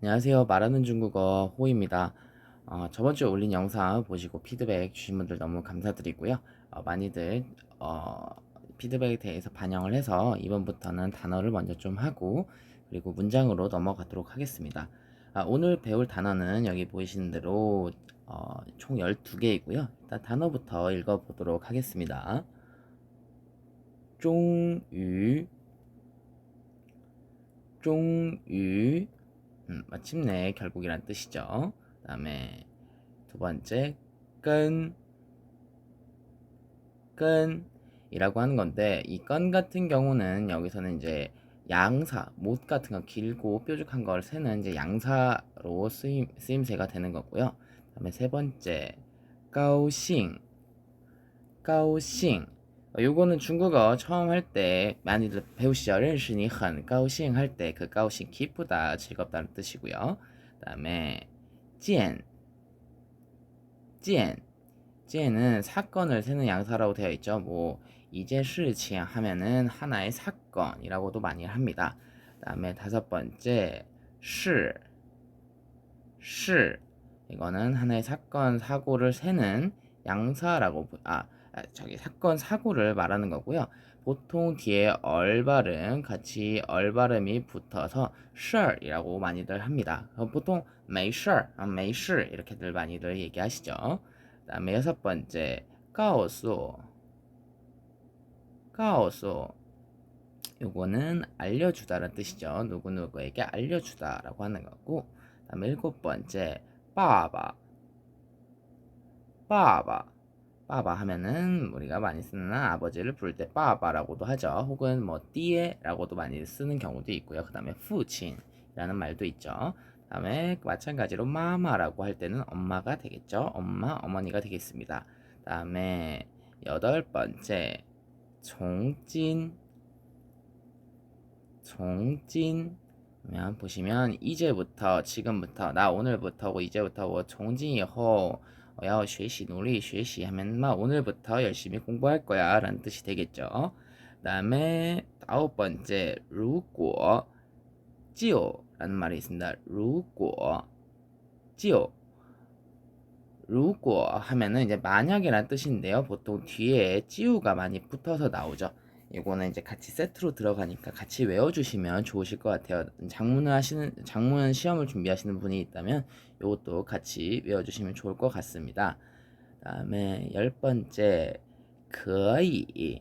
안녕하세요. 말하는 중국어 호입니다. 어, 저번 주에 올린 영상 보시고 피드백 주신 분들 너무 감사드리고요. 어, 많이들 어, 피드백에 대해서 반영을 해서 이번부터는 단어를 먼저 좀 하고 그리고 문장으로 넘어가도록 하겠습니다. 아, 오늘 배울 단어는 여기 보이시는 대로 어, 총 12개이고요. 일단 단어부터 읽어보도록 하겠습니다. 종유 종유 음, 마침내 결국이란 뜻이죠. 그 다음에 두 번째 끈, 끈이라고 하는 건데 이건 같은 경우는 여기서는 이제 양사, 못 같은 거 길고 뾰족한 걸 세는 이제 양사로 쓰임, 쓰임새가 되는 거고요. 그다음에 세 번째 가오싱 어, 어, 요거는 중국어 처음 할 때 많이들 배우시죠. 렌시니 한 가오싱 할 때 그 가오싱 기쁘다 즐겁다는 뜻이고요. 그다음에 젠 젠. 젠은 사건을 세는 양사라고 되어 있죠. 뭐 이제 시칭 하면은 하나의 사건이라고도 많이 합니다. 그다음에 다섯 번째 시 시. 이거는 하나의 사건 사고를 세는 양사라고 아 저기 사건 사고를 말하는 거고요. 보통 뒤에 얼 발음 같이 얼 발음이 붙어서 셔이라고 많이들 합니다. 어, 보통 메이셔, 아, 이렇게들 많이들 얘기하시죠. 그다음에 여섯 번째 가오수, 가오수 요거는 알려주다라는 뜻이죠. 누구누구에게 알려주다라고 하는 거고 그다음에 일곱 번째 빠바 빠바 하면은 우리가 많이 쓰는 아버지를 부를 때 빠바라고도 하죠. 혹은 뭐 띠에라고도 많이 쓰는 경우도 있고요. 그 다음에 푸친이라는 말도 있죠. 그 다음에 마찬가지로 마마라고 할 때는 엄마가 되겠죠. 엄마, 어머니가 되겠습니다. 그 다음에 여덟 번째 종진 종진 면 보시면 이제부터 지금부터 나 오늘부터 이제부터 뭐 종진 이후 我要学习努力学习 하면 막 오늘부터 열심히 공부할 거야 라는 뜻이 되겠죠. 그 다음에 아홉 번째 如果就라는 말이 있습니다. 如果就 如果 하면은 이제 만약이라는 뜻인데요. 보통 뒤에 찌우가 많이 붙어서 나오죠. 이거는 이제 같이 세트로 들어가니까 같이 외워주시면 좋으실 것 같아요. 장문을 하시는 장문 시험을 준비하시는 분이 있다면 이것도 같이 외워주시면 좋을 것 같습니다. 다음에 열 번째 그 아이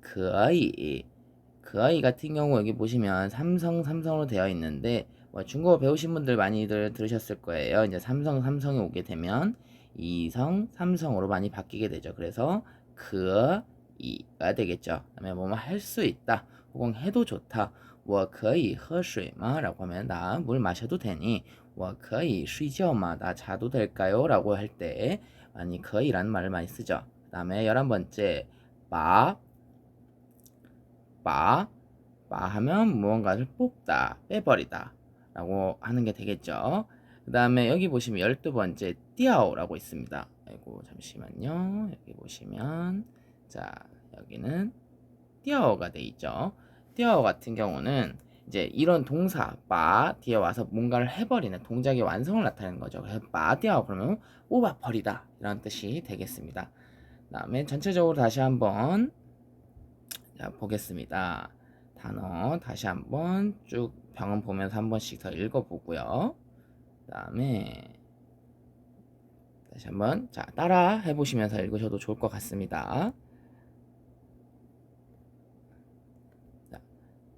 그 아이 같은 경우 여기 보시면 삼성 삼성으로 되어 있는데 뭐 중국어 배우신 분들 많이들 들으셨을 거예요. 이제 삼성 삼성이 오게 되면 이성 삼성으로 많이 바뀌게 되죠. 그래서 그 이가 되겠죠. 그다음에 뭐뭐 할 수 있다. 혹은 해도 좋다. 我可以喝水吗? 라고 하면 나 물 마셔도 되니 我可以睡觉吗?나 자도 될까요? 라고 할 때 아니 可以라는 말을 많이 쓰죠. 그 다음에 열한 번째 바, 바, 바 하면 무언가를 뽑다, 빼버리다 라고 하는 게 되겠죠. 그 다음에 여기 보시면 열두 번째 띠아오라고 있습니다. 아이고 잠시만요. 여기 보시면 자, 여기는 띄어가 돼 있죠. 띄어 같은 경우는 이제 이런 동사 바 뒤에 와서 뭔가를 해버리는 동작의 완성을 나타내는 거죠. 그래서 바 띄어 그러면 뽑아버리다 이런 뜻이 되겠습니다. 다음에 전체적으로 다시 한번 자, 보겠습니다. 단어 다시 한번 쭉 병원 보면서 한 번씩 더 읽어보고요. 다음에 다시 한번 자 따라 해보시면서 읽으셔도 좋을 것 같습니다.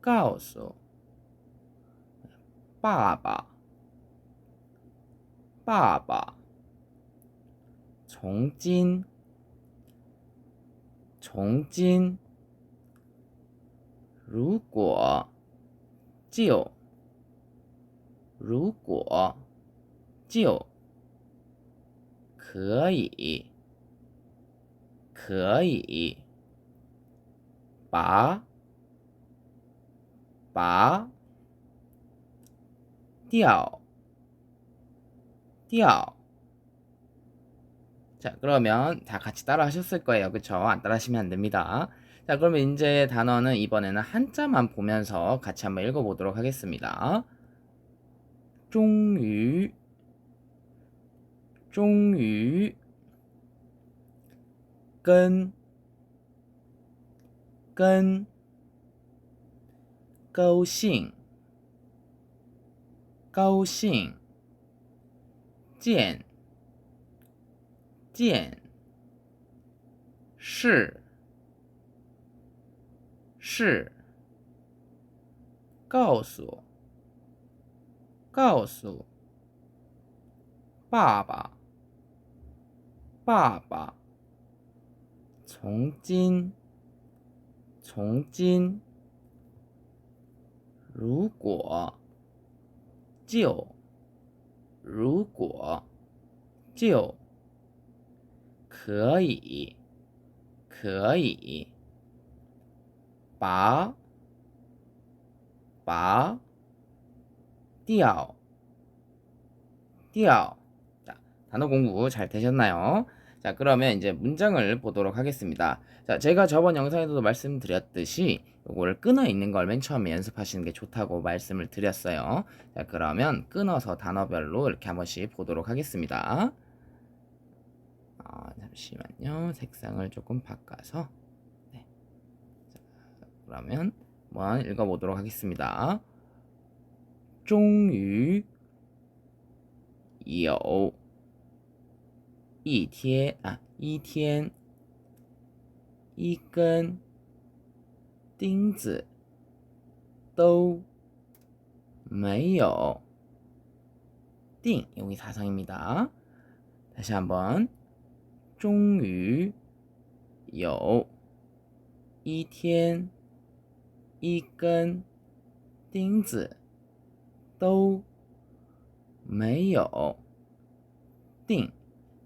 告诉爸爸，爸爸，从今，从今，如果，就如果就可以可以把拔掉掉자, 그러면 다 같이 따라 하셨을 거예요. 그쵸? 안 따라 하시면 안 됩니다. 자, 그러면 이제 단어는 이번에는 한자만 보면서 같이 한번 읽어보도록 하겠습니다. 终于,终于,跟,跟, 高兴,高兴,见,见，是，是，告诉，告诉，爸爸，爸爸，从今，从今，如果，就，如果，就。可以，可以，拔，拔，掉，掉。자, 단어 공부 잘 되셨나요? 자 그러면 이제 문장을 보도록 하겠습니다. 자 제가 저번 영상에서도 말씀드렸듯이 요거를 끊어 있는 걸 맨 처음에 연습하시는 게 좋다고 말씀을 드렸어요. 자 그러면 끊어서 단어별로 이렇게 한 번씩 보도록 하겠습니다. 어, 잠시만요. 색상을 조금 바꿔서. 네. 자, 그러면 한번 읽어보도록 하겠습니다. 종유 有一天一根钉子都没有띵 여기 사성입니다. 다시 한번 终于有一天一根钉子都没有띵.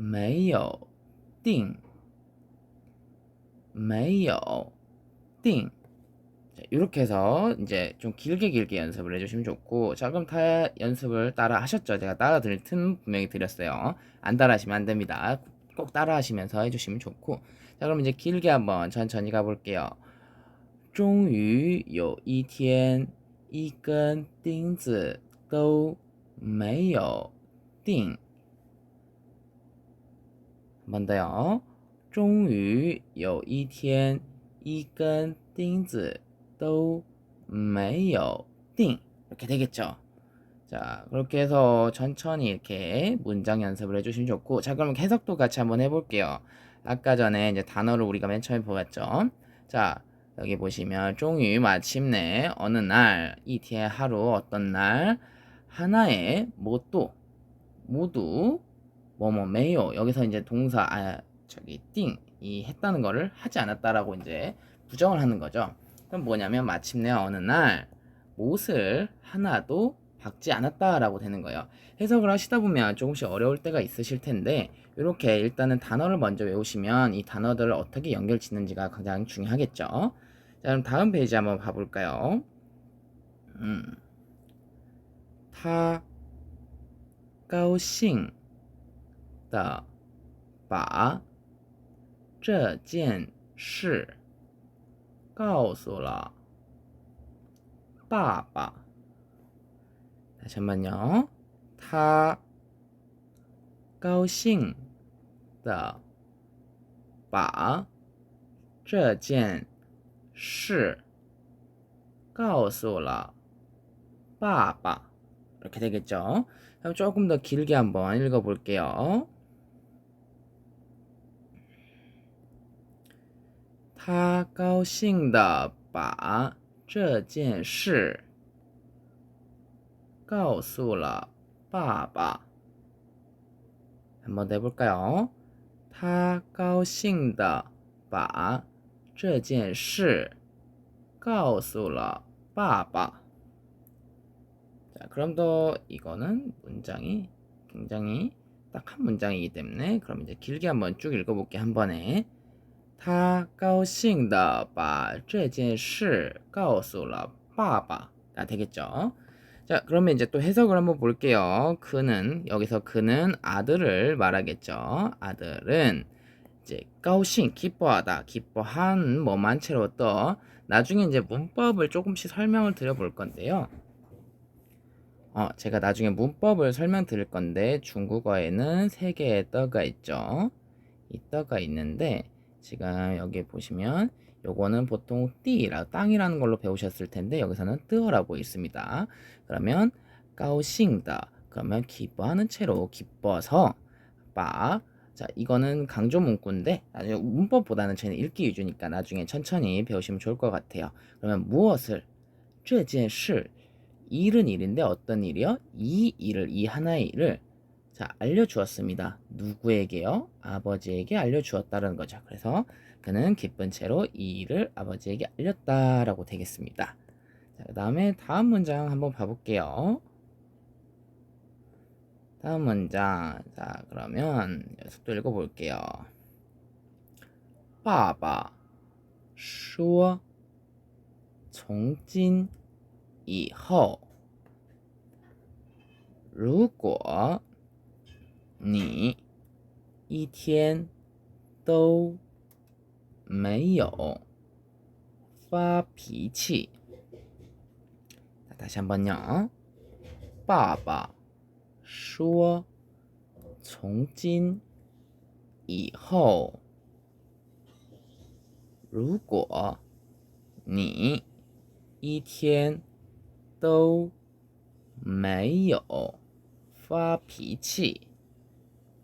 没有钉，没有钉。 이렇게 해서 이제 좀 길게 길게 연습을 해주시면 좋고 자 그럼 다 연습을 따라 하셨죠? 제가 따라 드릴 틈 분명히 드렸어요. 안 따라 하시면 안 됩니다. 꼭 따라 하시면서 해주시면 좋고 자 그럼 이제 길게 한번 천천히 가볼게요. 终于有一天一根钉子都没有钉 한번 더요. 终于有一天一根钉子 都没有定 이렇게 되겠죠. 자, 그렇게 해서 천천히 이렇게 문장 연습을 해주시면 좋고, 자, 그럼 해석도 같이 한번 해볼게요. 아까 전에 이제 단어를 우리가 맨 처음에 보았죠. 자, 여기 보시면 종유 마침내 어느 날, 이티의 하루 어떤 날 하나의 뭐또 모두 뭐, 뭐뭐 메요 여기서 이제 동사 아 저기 띵이 했다는 거를 하지 않았다라고 이제 부정을 하는 거죠. 그럼 뭐냐면 마침내 어느 날 못을 하나도 박지 않았다라고 되는 거예요. 해석을 하시다 보면 조금씩 어려울 때가 있으실 텐데 이렇게 일단은 단어를 먼저 외우시면 이 단어들을 어떻게 연결 짓는지가 가장 중요하겠죠. 자 그럼 다음 페이지 한번 봐볼까요? 음, 타가오싱 的把这件事告诉了爸爸。다시한번요他高兴的把这件 是告诉了爸爸이렇게 되겠죠. 그럼 조금 더 길게 한번 읽어볼게요. 他高兴的把这件事告诉了爸爸。 한번 더 해볼까요? 他高兴的把这件事告诉了爸爸. 자, 그럼 더 이거는 문장이 굉장히 딱 한 문장이기 때문에 그럼 이제 길게 한번 쭉 읽어볼게 한 번에. 他高兴的把这件事告诉了爸爸. 가 되겠죠? 자, 그러면 이제 또 해석을 한번 볼게요. 그는 여기서 그는 아들을 말하겠죠. 아들은 이제 가오싱 기뻐하다 기뻐한 뭐만 채로 또 나중에 이제 문법을 조금씩 설명을 드려볼 건데요. 어, 제가 나중에 문법을 설명드릴 건데 중국어에는 세 개의 떠가 있죠. 이 떠가 있는데 지금 여기 보시면 요거는 보통 띠라 땅이라는 걸로 배우셨을 텐데 여기서는 뜨어라고 있습니다. 그러면 가오싱다 그러면 기뻐하는 채로 기뻐서 빠 자, 이거는 강조 문구인데 나중에 문법보다는 저희는 읽기 위주니까 나중에 천천히 배우시면 좋을 것 같아요. 그러면 무엇을 这件事 일은 일인데 어떤 일이요? 이 일을 이 하나의 일을 자 알려주었습니다. 누구에게요? 아버지에게 알려주었다는 거죠. 그래서 그는 기쁜 채로 이 일을 아버지에게 알렸다라고 되겠습니다. 자, 그 다음에 다음 문장 한번 봐볼게요. 다음 문장. 자, 그러면 속도 읽어볼게요. 爸爸说从今以后如果 你一天都没有发脾气。大伯娘，爸爸说，从今以后，如果你一天都没有发脾气。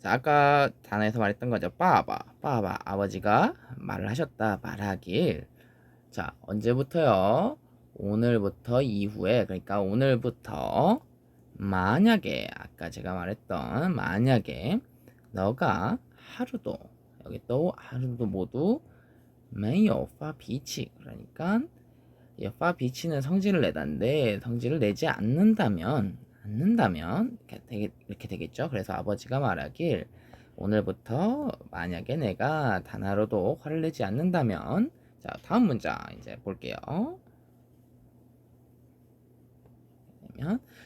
자, 아까 단어에서 말했던 거죠. 빠바, 빠바. 아버지가 말을 하셨다. 말하길. 자, 언제부터요? 오늘부터 이후에, 그러니까 오늘부터 만약에, 아까 제가 말했던 만약에 너가 하루도, 여기 또 하루도 모두 메이어 파비치. 그러니까 파 비치는 성질을 내다인데 성질을 내지 않는다면 않는다면 이렇게, 되겠죠. 그래서 아버지가 말하길 오늘부터 만약에 내가 단 하루도 화를 내지 않는다면 자 다음 문장 이제 볼게요.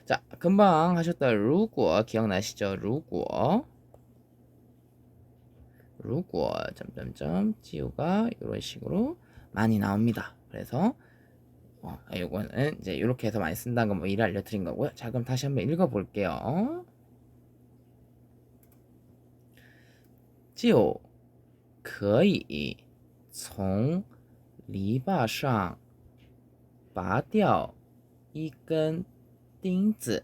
자 금방 하셨던 루고 기억나시죠? 루고 루고 점점점 지우가 이런 식으로 많이 나옵니다. 그래서 어, 이거는 이제 이렇게 해서 많이 쓴다는 거 뭐 이를 알려드린 거고요. 자, 그럼 다시 한번 읽어볼게요. 就可以从篱笆上拔掉一根钉子.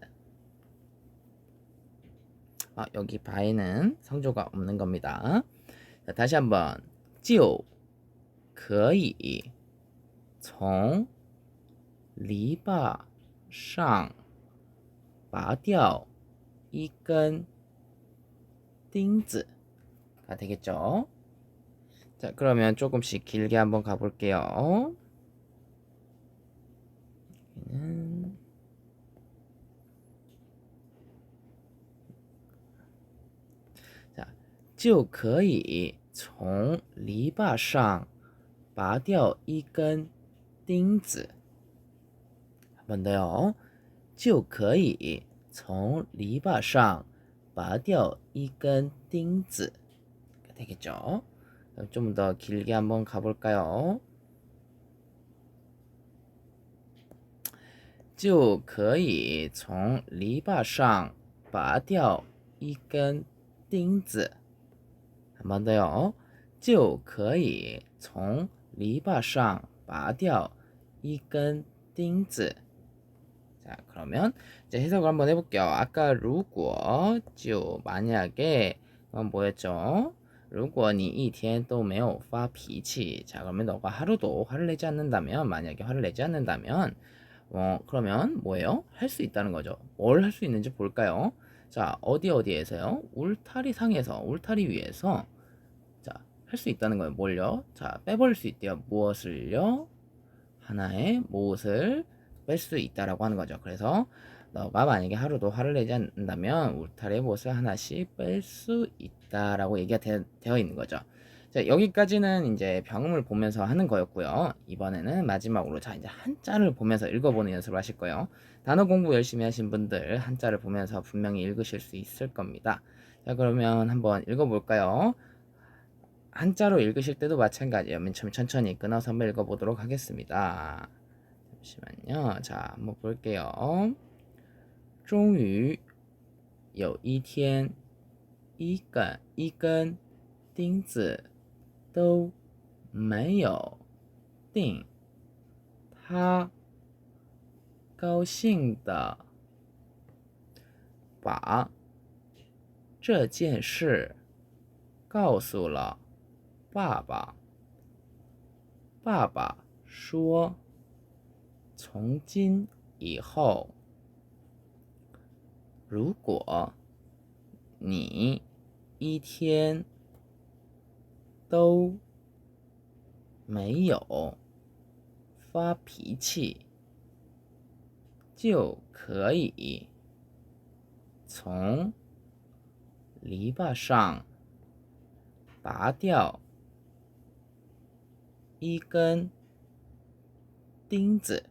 아, 여기 바에는 성조가 없는 겁니다. 자, 다시 한번 就可以从 篱笆上拔掉一根钉子. 가 되겠죠? 자, 그러면 조금씩 길게 한번 가볼게요. 여기는 자, 就可以从篱笆上拔掉一根钉子. 한번 더요. 就可以从篱笆上拔掉一根钉子. 되겠죠? 좀 더 길게 한번 가볼까요? 就可以从篱笆上拔掉一根钉子. 한번 더요. 就可以从篱笆上拔掉一根钉子. 자, 그러면 이제 해석을 한번 해볼게요. 아까 如果就 만약에 뭐였죠? 如果你一天都没有发脾气，자 그러면 너가 하루도 화를 내지 않는다면 만약에 화를 내지 않는다면 어 그러면 뭐예요? 할 수 있다는 거죠. 뭘 할 수 있는지 볼까요? 자 어디 어디에서요? 울타리 상에서 울타리 위에서 자 할 수 있다는 거예요. 뭘요? 자 빼버릴 수 있대요. 무엇을요? 하나의 무엇을 뺄 수 있다라고 하는 거죠. 그래서 너가 만약에 하루도 화를 내지 않는다면 울타리의 못을 하나씩 뺄 수 있다라고 얘기가 되, 되어 있는 거죠. 자, 여기까지는 이제 병음을 보면서 하는 거였고요. 이번에는 마지막으로 자 이제 한자를 보면서 읽어보는 연습을 하실 거예요. 단어 공부 열심히 하신 분들 한자를 보면서 분명히 읽으실 수 있을 겁니다. 자 그러면 한번 읽어볼까요? 한자로 읽으실 때도 마찬가지예요. 맨 처음 천천히 끊어서 한번 읽어보도록 하겠습니다. 잠시만요. 자 한번 볼게요. 终于有一天，一根一根钉子都没有钉，他高兴的把这件事告诉了爸爸。爸爸说：“ 从今以后。”如果你一天都没有发脾气，就可以从篱笆上拔掉一根钉子。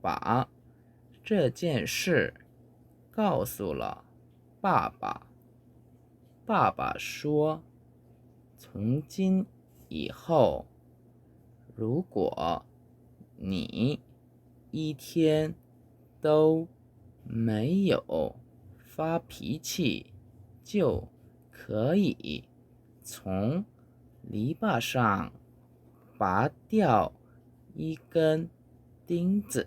把这件事告诉了爸爸。爸爸说：“从今。”以后，如果你一天都没有发脾气，就可以从篱笆上拔掉一根钉子。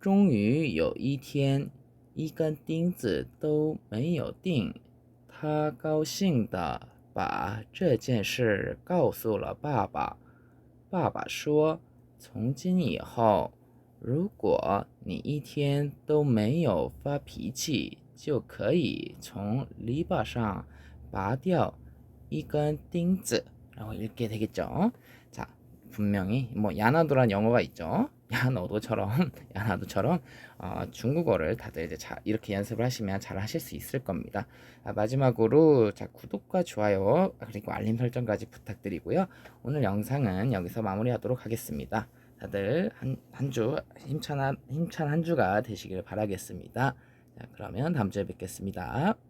终于有一天，一根钉子都没有钉，他高兴的把这件事告诉了爸爸。爸爸说：“从今以后，如果你一天都没有发脾气，就可以从篱笆上拔掉一根钉子。”然后 읽게 되겠죠. 자, 분명히 뭐 야나도란 영어가 있죠. 야 너도처럼 야 나도처럼 어, 중국어를 다들 이제 자, 이렇게 연습을 하시면 잘 하실 수 있을 겁니다. 아, 마지막으로 자 구독과 좋아요 그리고 알림 설정까지 부탁드리고요. 오늘 영상은 여기서 마무리하도록 하겠습니다. 다들 한 한 주 힘찬 한, 힘찬 한 주가 되시길 바라겠습니다. 자 그러면 다음 주에 뵙겠습니다.